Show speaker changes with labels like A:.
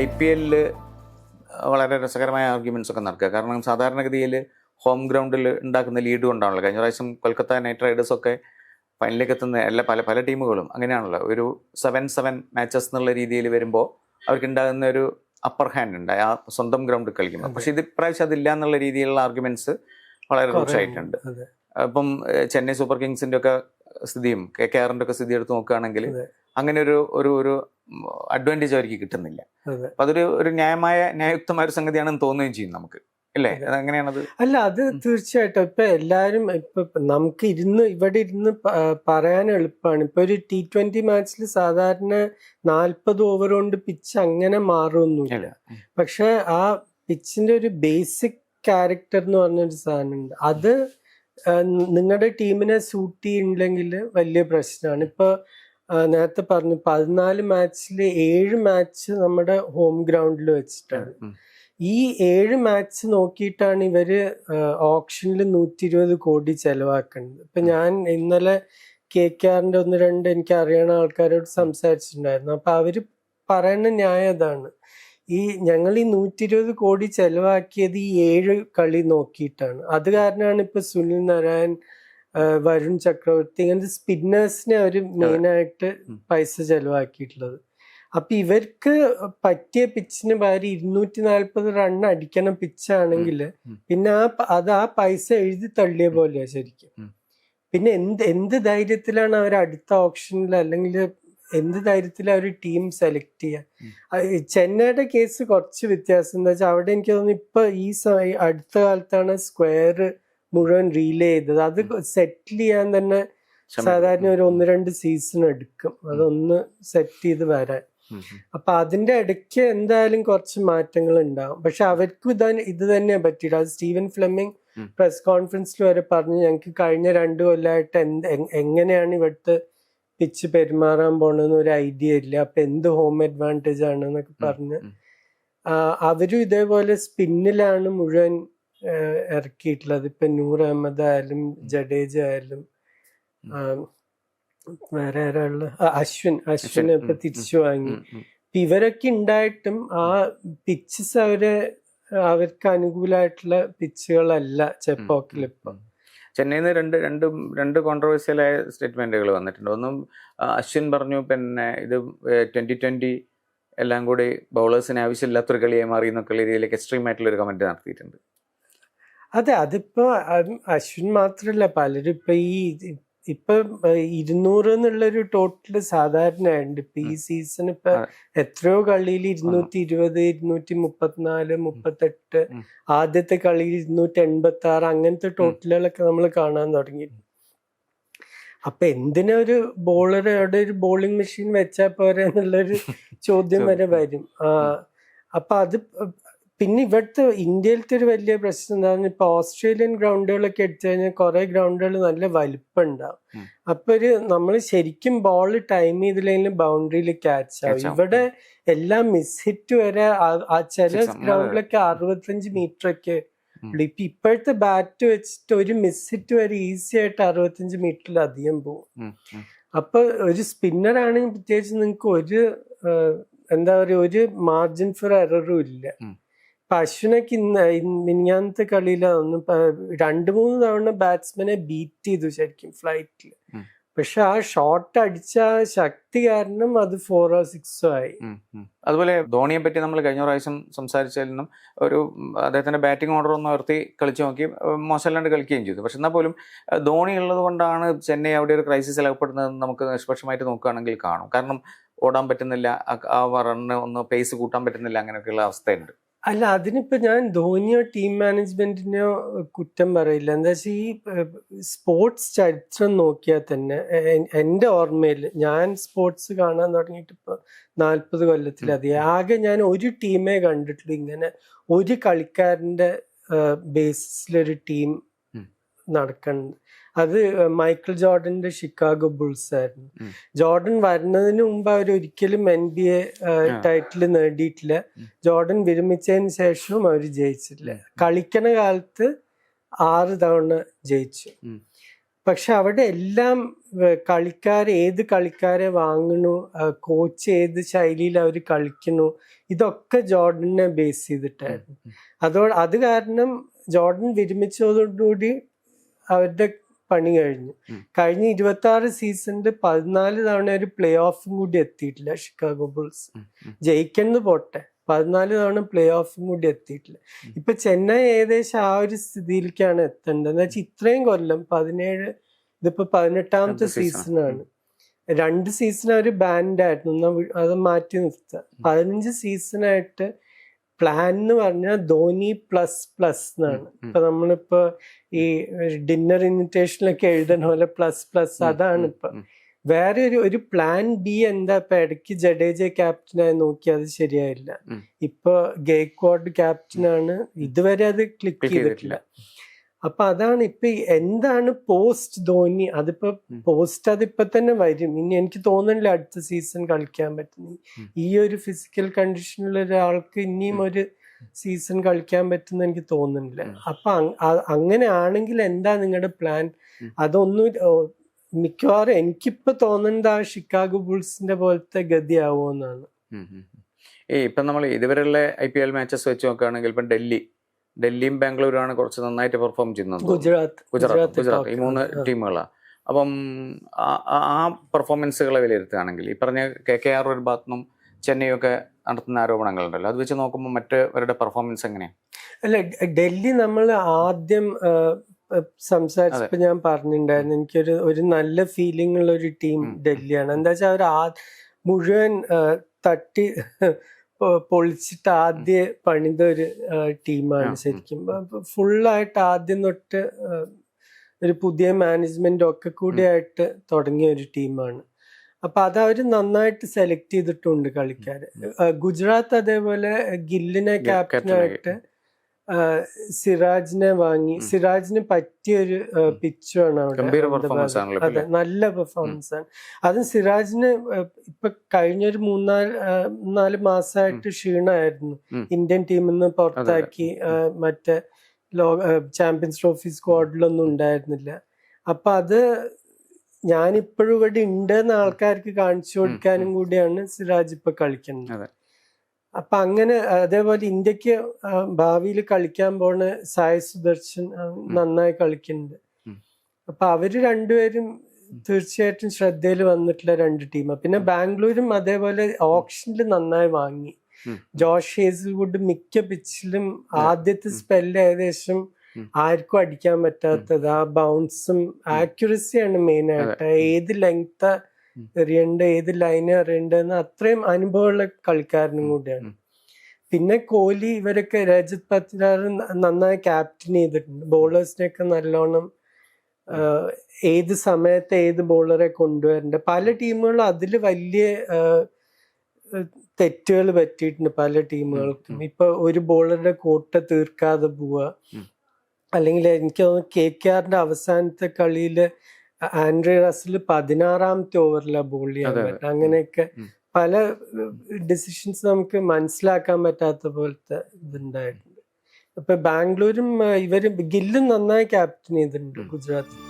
A: I P എല്ലിൽ വളരെ രസകരമായ ആർഗ്യുമെന്റ്സ് ഒക്കെ നടക്കുക. കാരണം സാധാരണഗതിയിൽ ഹോം ഗ്രൗണ്ടിൽ ഉണ്ടാക്കുന്ന ലീഡ് കൊണ്ടാണല്ലോ. കഴിഞ്ഞ പ്രാവശ്യം കൊൽക്കത്ത നൈറ്റ് റൈഡേഴ്സ് ഒക്കെ ഫൈനലിലേക്ക് എത്തുന്ന എല്ലാ പല പല ടീമുകളും അങ്ങനെയാണല്ലോ. ഒരു സെവൻ സെവൻ മാച്ചസ് എന്നുള്ള രീതിയിൽ വരുമ്പോൾ അവർക്ക് ഉണ്ടാകുന്ന ഒരു അപ്പർ ഹാൻഡ് ഉണ്ട്. ആ സ്വന്തം ഗ്രൗണ്ടിൽ കളിക്കുമ്പോൾ പക്ഷേ ഇത് ഇപ്രാവശ്യം അതില്ല എന്നുള്ള രീതിയിലുള്ള ആർഗ്യുമെന്റ്സ് വളരെ രൂക്ഷമായിട്ടുണ്ട്. അപ്പം ചെന്നൈ സൂപ്പർ കിങ്സിന്റെ ഒക്കെ സ്ഥിതിയും കെ കെ ആറിന്റെ ഒക്കെ സ്ഥിതി എടുത്ത് നോക്കുകയാണെങ്കിൽ അങ്ങനെ ഒരു ഒരു ഒരു അഡ്വാന്റേജ് അവർക്ക് കിട്ടുന്നില്ല. അപ്പൊ അതൊരു ഒരു ന്യായമായ ന്യായയുക്തമായ ഒരു സംഗതിയാണെന്ന് തോന്നുകയും ചെയ്യും നമുക്ക്. അല്ലേ?
B: അതെ.
A: അതെങ്ങനെയാണത്?
B: അല്ല അത് തീർച്ചയായിട്ടും. ഇപ്പൊ എല്ലാരും ഇപ്പൊ നമുക്ക് ഇരുന്ന് ഇവിടെ ഇരുന്ന് പറയാൻ എളുപ്പമാണ്. ഇപ്പൊ ഒരു ടി ട്വന്റി മാച്ചിൽ സാധാരണ നാൽപ്പത് ഓവർ കൊണ്ട് പിച്ച് അങ്ങനെ മാറുമൊന്നുമില്ല. പക്ഷെ ആ പിച്ചിന്റെ ഒരു ബേസിക് ക്യാരക്ടർ എന്ന് പറഞ്ഞൊരു സാധനമുണ്ട്. അത് നിങ്ങളുടെ ടീമിനെ സൂട്ട് ചെയ്യുന്നില്ലെങ്കിൽ വലിയ പ്രശ്നമാണ്. ഇപ്പൊ നേരത്തെ പറഞ്ഞു പതിനാല് മാച്ചിൽ ഏഴ് മാച്ച് നമ്മുടെ ഹോം ഗ്രൗണ്ടിൽ വെച്ചിട്ടാണ്. ഈ ഏഴ് മാച്ച് നോക്കിയിട്ടാണ് ഇവർ ഓപ്ഷനിൽ നൂറ്റി ഇരുപത് കോടി ചെലവാക്കുന്നത്. ഇപ്പൊ ഞാൻ ഇന്നലെ കെ കെ ആറിന്റെ ഒന്ന് രണ്ട് എനിക്ക് അറിയണ ആൾക്കാരോട് സംസാരിച്ചിട്ടുണ്ടായിരുന്നു. അപ്പൊ അവർ പറയുന്ന ന്യായം അതാണ്. ഈ ഞങ്ങൾ ഈ നൂറ്റി ഇരുപത് കോടി ചെലവാക്കിയത് ഈ ഏഴ് കളി നോക്കിയിട്ടാണ്. അത് കാരണമാണ് ഇപ്പൊ സുനിൽ നാരായൺ വരുൺ ചക്രവർത്തി ഇങ്ങനത്തെ സ്പിന്നേഴ്സിനെ അവർ മെയിനായിട്ട് പൈസ ചെലവാക്കിയിട്ടുള്ളത്. അപ്പൊ ഇവർക്ക് പറ്റിയ പിച്ചിന് പകരം ഇരുന്നൂറ്റി നാല്പത് റൺ അടിക്കണം പിച്ചാണെങ്കിൽ. പിന്നെ ആ അത് ആ പൈസ എഴുതി തള്ളിയ പോലെയാ ശരിക്കും. പിന്നെ എന്ത് എന്ത് ധൈര്യത്തിലാണ് അവർ അടുത്ത ഓപ്ഷനിൽ അല്ലെങ്കിൽ എന്ത് ധൈര്യത്തിലാണ് അവർ ടീം സെലക്ട് ചെയ്യുക. ചെന്നൈയുടെ കേസ് കുറച്ച് വ്യത്യാസം എന്താ വെച്ചാൽ അവിടെ എനിക്ക് തോന്നുന്നു ഇപ്പൊ ഈ അടുത്ത കാലത്താണ് സ്ക്വയർ മുഴുവൻ റീലേ ചെയ്തത്. അത് സെറ്റിൽ ചെയ്യാൻ തന്നെ സാധാരണ ഒരു ഒന്ന് രണ്ട് സീസൺ എടുക്കും. അതൊന്ന് സെറ്റ് ചെയ്ത് വരാൻ. അപ്പൊ അതിന്റെ ഇടയ്ക്ക് എന്തായാലും കുറച്ച് മാറ്റങ്ങൾ ഉണ്ടാവും. പക്ഷെ അവർക്ക് ഇതാ ഇത് തന്നെ പറ്റിയില്ല അത് സ്റ്റീവൻ ഫ്ലെമിംഗ് പ്രസ് കോൺഫറൻസിൽ വരെ പറഞ്ഞു ഞങ്ങൾക്ക് കഴിഞ്ഞ രണ്ടു കൊല്ലമായിട്ട് എന്ത് എങ്ങനെയാണ് ഇവിടുത്തെ പിച്ച് പെരുമാറാൻ പോണെന്ന് ഒരു ഐഡിയ ഇല്ല. അപ്പൊ എന്ത് ഹോം അഡ്വാന്റേജ് ആണ്? എന്നൊക്കെ പറഞ്ഞ്. അവരും ഇതേപോലെ സ്പിന്നിലാണ് മുഴുവൻ ഇറക്കിയിട്ടുള്ളത്. ഇപ്പൊ നൂർ അഹമ്മദ് ആയാലും ജഡേജ ആയാലും വേറെ ആരാൾ? അശ്വിൻ. അശ്വിനെ ഇപ്പൊ തിരിച്ചു വാങ്ങി. ഇവരൊക്കെ ഉണ്ടായിട്ടും ആ പിച്ചസ് അവരെ അവർക്ക് അനുകൂലമായിട്ടുള്ള പിച്ചുകളല്ല ചെപ്പോക്കിൽ ഇപ്പൊ.
A: ചെന്നൈയിൽ നിന്ന് രണ്ട് രണ്ട് രണ്ട് കോൺട്രവേഴ്സ്യലായ സ്റ്റേറ്റ്മെന്റുകൾ വന്നിട്ടുണ്ട്. ഒന്നും അശ്വിൻ പറഞ്ഞു പിന്നെ ഇത് ട്വന്റി ട്വന്റി എല്ലാം കൂടി ബൗളേഴ്സിന് ആവശ്യമില്ലാത്തൊരു കളിയായി മാറി എന്നൊക്കെ രീതിയിലേക്ക് എക്സ്ട്രീം ആയിട്ടുള്ള ഒരു കമന്റ് നടത്തിയിട്ടുണ്ട്.
B: അതെ അതിപ്പോ അശ്വിൻ മാത്രല്ല പലരും ഇപ്പൊ ഈ ഇപ്പൊ ഇരുന്നൂറ് എന്നുള്ളൊരു ടോട്ടൽ സാധാരണയുണ്ട്. ഇപ്പൊ ഈ സീസൺ ഇപ്പൊ എത്രയോ കളിയിൽ ഇരുന്നൂറ്റി ഇരുപത് ഇരുന്നൂറ്റി മുപ്പത്തിനാല് മുപ്പത്തെട്ട്. ആദ്യത്തെ കളിയിൽ ഇരുന്നൂറ്റി എൺപത്തി ആറ് അങ്ങനത്തെ ടോട്ടലുകളൊക്കെ നമ്മൾ കാണാൻ തുടങ്ങി. അപ്പൊ എന്തിനാ ഒരു ബോളർ അവിടെ ഒരു ബോളിംഗ് മെഷീൻ വെച്ചാൽ പോരെ എന്നുള്ളൊരു ചോദ്യം വരെ വരും. ആ. അപ്പൊ അത് പിന്നെ ഇവിടുത്തെ ഇന്ത്യയിലത്തെ ഒരു വലിയ പ്രശ്നം എന്താണെന്ന് ഇപ്പൊ ഓസ്ട്രേലിയൻ ഗ്രൗണ്ടുകളൊക്കെ എടുത്തു കഴിഞ്ഞാൽ കുറെ ഗ്രൗണ്ടുകൾ നല്ല വലിപ്പം ഉണ്ടാവും അപ്പൊ ഒരു നമ്മൾ ശരിക്കും ബോൾ ടൈം ചെയ്തില്ലെങ്കിൽ ബൗണ്ടറിയിൽ ക്യാച്ച് ആവും. ഇവിടെ എല്ലാം മിസ് ഹിറ്റ് വരെ ആ- ചില. ഗ്രൗണ്ടിലൊക്കെ അറുപത്തഞ്ച് മീറ്റർ ഒക്കെ ഇപ്പൊ ഇപ്പോഴത്തെ ബാറ്റ് വെച്ചിട്ട് ഒരു മിസ് ഹിറ്റ് വരെ ഈസി ആയിട്ട് അറുപത്തഞ്ച് മീറ്ററിൽ അധികം പോകും. അപ്പൊ ഒരു സ്പിന്നർ ആണെങ്കിൽ പ്രത്യേകിച്ച് നിങ്ങൾക്ക് ഒരു എന്താ പറയുക ഒരു മാർജിൻ ഫോർ എററും ഇല്ല. ഇപ്പൊ അശ്വിനൊക്കെ ഇന്ന് മിനിഞ്ഞാന്നത്തെ മിനിഞ്ഞാന്നത്തെ കളിയിലാണ് രണ്ട് മൂന്ന് തവണ ബാറ്റ്സ്മാനെ ബീറ്റ് ചെയ്തു ശരിക്കും ഫ്ലൈറ്റിൽ. പക്ഷെ ആ ഷോട്ട് അടിച്ച ശക്തി കാരണം അത് ഫോറോ സിക്സോ ആയി.
A: അതുപോലെ ധോണിയെ പറ്റി നമ്മൾ കഴിഞ്ഞ പ്രാവശ്യം സംസാരിച്ചതിൽ ഒരു അദ്ദേഹത്തിന്റെ ബാറ്റിംഗ് ഓർഡർ ഒന്ന് ഉയർത്തി കളിച്ചു നോക്കി മോശമല്ലാണ്ട് കളിക്കുകയും ചെയ്തു. പക്ഷെ എന്നാൽ പോലും ധോണി ഉള്ളത് കൊണ്ടാണ് ചെന്നൈ അവിടെ ഒരു ക്രൈസിസ് അകപ്പെടുന്നതെന്ന് നമുക്ക് നിഷ്പക്ഷമായിട്ട് നോക്കുകയാണെങ്കിൽ കാണും. കാരണം ഓടാൻ പറ്റുന്നില്ല ആ- ആ റണ്ണ് ഒന്ന് പേസ് കൂട്ടാൻ പറ്റുന്നില്ല അങ്ങനെയൊക്കെയുള്ള അവസ്ഥയുണ്ട്.
B: അല്ല അതിനിപ്പോ ഞാൻ ധോനിയോ ടീം മാനേജ്മെന്റിനെയോ കുറ്റം പറയില്ല. എന്താ വെച്ചാൽ ഈ സ്പോർട്സ് ചരിത്രം നോക്കിയാൽ തന്നെ എന്റെ എന്റെ ഓർമ്മയിൽ ഞാൻ സ്പോർട്സ് കാണാൻ തുടങ്ങിയിട്ട് ഇപ്പൊ നാൽപ്പത് കൊല്ലത്തിലധികം. ആകെ ഞാൻ ഒരു ടീമേ കണ്ടിട്ടുള്ളൂ. ഇങ്ങനെ ഒരു കളിക്കാരന്റെ ബേസിസിലൊരു ടീം
A: നടക്കണ്ട്.
B: നടക്കുന്നത് അത് മൈക്കിൾ ജോർഡന്റെ ഷിക്കാഗോ ബുൾസ് ആയിരുന്നു. ജോർഡൻ വരുന്നതിന് മുമ്പ് അവർ ഒരിക്കലും എൻ ബി എ ടൈറ്റിൽ നേടിയിട്ടില്ല. ജോർഡൻ വിരമിച്ചതിന് ശേഷവും അവർ ജയിച്ചിട്ടില്ല കളിക്കണ കാലത്ത് ആറ് തവണ ജയിച്ചു. പക്ഷെ അവിടെ എല്ലാം കളിക്കാരെ ഏത് കളിക്കാരെ വാങ്ങണു കോച്ച് ഏത് ശൈലിയിൽ അവർ കളിക്കണു ഇതൊക്കെ ജോർഡനെ ബേസ് ചെയ്തിട്ടായിരുന്നു. അതോ അത് കാരണം ജോർഡൻ വിരമിച്ചതോടുകൂടി അവരുടെ പണി കഴിഞ്ഞു. കഴിഞ്ഞ ഇരുപത്തി ആറ് സീസണിൽ പതിനാല് തവണ ഒരു പ്ലേ ഓഫും കൂടി എത്തിയിട്ടില്ല ഷിക്കാഗോ ബുൾസ് ജയിക്കുന്നത് പോട്ടെ. പതിനാല് തവണ പ്ലേ ഓഫും കൂടി എത്തിയിട്ടില്ല. ഇപ്പൊ ചെന്നൈ ഏകദേശം ആ ഒരു സ്ഥിതിയിലേക്കാണ് എത്തേണ്ടത്. എന്ന് വെച്ചാൽ ഇത്രയും കൊല്ലം പതിനേഴ് ഇതിപ്പോ പതിനെട്ടാമത്തെ. സീസണാണ് രണ്ട് സീസൺ ഒരു ബാൻഡായിരുന്നു അത് മാറ്റി നിർത്തുക പതിനഞ്ച് സീസണായിട്ട് പ്ലാൻ എന്ന് പറഞ്ഞാൽ ധോനി പ്ലസ് പ്ലസ് എന്നാണ്. ഇപ്പൊ നമ്മളിപ്പോ ഈ ഡിന്നർ ഇൻവിറ്റേഷനിലൊക്കെ എഴുതണ പോലെ പ്ലസ് പ്ലസ് അതാണ് ഇപ്പൊ. വേറെ ഒരു ഒരു പ്ലാൻ ബി എന്താ ഇപ്പൊ ഇടയ്ക്ക് ജഡേജ ക്യാപ്റ്റനായി നോക്കി അത് ശരിയായില്ല. ഇപ്പൊ ഗേക്വാഡ് ക്യാപ്റ്റനാണ് ഇതുവരെ അത് ക്ലിക്ക് ചെയ്തിട്ടില്ല. അപ്പൊ അതാണ് ഇപ്പൊ എന്താണ് പോസ്റ്റ് ധോനി? അതിപ്പോ. പോസ്റ്റ് അതിപ്പോ തന്നെ വരും. ഇനി എനിക്ക് തോന്നുന്നില്ല അടുത്ത സീസൺ കളിക്കാൻ പറ്റുന്നു ഈ ഒരു ഫിസിക്കൽ കണ്ടീഷനിലുള്ള ഒരാൾക്ക് ഇനിയും ഒരു സീസൺ കളിക്കാൻ പറ്റുന്ന എനിക്ക് തോന്നുന്നില്ല. അപ്പൊ അങ്- അങ്ങനെ ആണെങ്കിൽ എന്താ നിങ്ങളുടെ പ്ലാൻ അതൊന്നും മിക്കവാറും എനിക്കിപ്പോ തോന്നുന്നത് ആ ഷിക്കാഗോ ബുൾസിന്റെ പോലത്തെ ഗതിയാവുമെന്നാണ്
A: ഉം. ഇപ്പം നമ്മൾ ഇതുവരെയുള്ള ഐ പി എൽ മാച്ചസ് വെച്ച് നോക്കുകയാണെങ്കിൽ ഇപ്പം ഡൽഹി ഡൽഹിയും ബാംഗ്ലൂരുമാണ് കുറച്ച് നന്നായിട്ട് പെർഫോം ചെയ്യുന്നത്.
B: ഗുജറാത്ത്
A: ഗുജറാത്ത് ഗുജറാത്ത് ഈ മൂന്ന് ടീമുകളാണ് അപ്പം ആ- പെർഫോമൻസുകളെ വിലയിരുത്തുകയാണെങ്കിൽ ഈ പറഞ്ഞ കെ കെ ആർ ഒരു ഭാഗത്തുനിന്നും ചെന്നൈയൊക്കെ നടത്തുന്ന ആരോപണങ്ങളുണ്ടല്ലോ. അത് വെച്ച് നോക്കുമ്പോൾ മറ്റവരുടെ പെർഫോമൻസ് എങ്ങനെയാണ്
B: അല്ല ഡൽഹി നമ്മൾ ആദ്യം സംസാരിച്ചപ്പോൾ ഞാൻ പറഞ്ഞിട്ടുണ്ടായിരുന്നു എനിക്കൊരു ഒരു നല്ല ഫീലിംഗ് ഉള്ള ഒരു ടീം. ഡൽഹിയാണ്. എന്താ വെച്ചാൽ അവർ ആ മുഴുവൻ തട്ടി പൊളിച്ചിട്ട് ആദ്യ പണിത ഒരു ടീമാണ്. ശരിക്കും. ഫുള്ളായിട്ട് ആദ്യം തൊട്ട് ഒരു പുതിയ മാനേജ്മെന്റ് ഒക്കെ കൂടി ആയിട്ട് തുടങ്ങിയ ഒരു ടീമാണ്. അപ്പൊ അത് അവർ നന്നായിട്ട് സെലക്ട് ചെയ്തിട്ടുണ്ട് കളിക്കാര്. ഗുജറാത്ത് അതേപോലെ ഗില്ലിനെ ക്യാപ്റ്റനായിട്ട് സിറാജിനെ വാങ്ങി. സിറാജിന് പറ്റിയൊരു
A: പിക്ചറാണ്
B: പിച്ചുമാണ് അവിടെ അതെ നല്ല പെർഫോമൻസ് ആണ്. അതും സിറാജിന് ഇപ്പൊ കഴിഞ്ഞൊരു മൂന്നാൽ നാല് മാസമായിട്ട് ക്ഷീണമായിരുന്നു. ഇന്ത്യൻ ടീമിൽ നിന്ന് പുറത്താക്കി മറ്റേ ലോക ചാമ്പ്യൻസ് ട്രോഫി സ്ക്വാഡിലൊന്നും ഉണ്ടായിരുന്നില്ല. അപ്പൊ അത് ഞാനിപ്പോഴും ഇവിടെ എന്ന ആൾക്കാർക്ക് കാണിച്ചു കൊടുക്കാനും കൂടിയാണ് സിറാജ് ഇപ്പൊ കളിക്കുന്നത്. അപ്പൊ അങ്ങനെ അതേപോലെ ഇന്ത്യയ്ക്ക് ഭാവിയിൽ കളിക്കാൻ പോണ സായ് സുദർശൻ നന്നായി കളിക്കുന്നുണ്ട്. അപ്പൊ അവർ രണ്ടുപേരും തീർച്ചയായിട്ടും ശ്രദ്ധയിൽ വന്നിട്ടുള്ള രണ്ട് ടീം പിന്നെ ബാംഗ്ലൂരും അതേപോലെ ഓപ്ഷനിൽ നന്നായി വാങ്ങി. ജോഷ് ഹേസിൽവുഡ് മിക്ക പിച്ചിലും ആദ്യത്തെ സ്പെല്ല് ഏകദേശം. ആർക്കും അടിക്കാൻ പറ്റാത്തത്. ആ ബൗൺസും ആക്യുറസിയാണ് മെയിൻ ആയിട്ട്. ഏത് ലെങ്ത്. എറിയണ്ട ഏത് ലൈൻ എറിയണ്ടെന്ന് അത്രയും അനുഭവമുള്ള കളിക്കാരനും കൂടിയാണ്. പിന്നെ കോഹ്ലി ഇവരൊക്കെ രജത് പത്തിലാർ നന്നായി ക്യാപ്റ്റൻ ചെയ്തിട്ടുണ്ട്. ബോളേഴ്സിനെയൊക്കെ നല്ലോണം ഏത് സമയത്ത് ഏത് ബോളറെ കൊണ്ടുവരണ്ട. പല ടീമുകളും അതിൽ വലിയ തെറ്റുകൾ പറ്റിയിട്ടുണ്ട് പല ടീമുകൾക്കും. ഇപ്പൊ ഒരു ബോളറുടെ കോട്ട തീർക്കാതെ പോവുക അല്ലെങ്കിൽ എനിക്ക് തോന്നുന്നു കെ കെ ആറിന്റെ അവസാനത്തെ കളിയിൽ ആൻഡ്രി റസൽ പതിനാറാമത്തെ ഓവറിലാണ് ബോൾ ചെയ്യാൻ
A: പറ്റും.
B: പറ്റുക. അങ്ങനെയൊക്കെ പല ഡിസിഷൻസ് നമുക്ക് മനസ്സിലാക്കാൻ പറ്റാത്ത പോലത്തെ ഇതുണ്ടായിട്ടുണ്ട്. ഇപ്പൊ ബാംഗ്ലൂരും ഇവരും ഗില്ലും നന്നായി ക്യാപ്റ്റൻ ചെയ്തിട്ടുണ്ട്
A: ഗുജറാത്തിൽ.
B: ഗുജറാത്ത്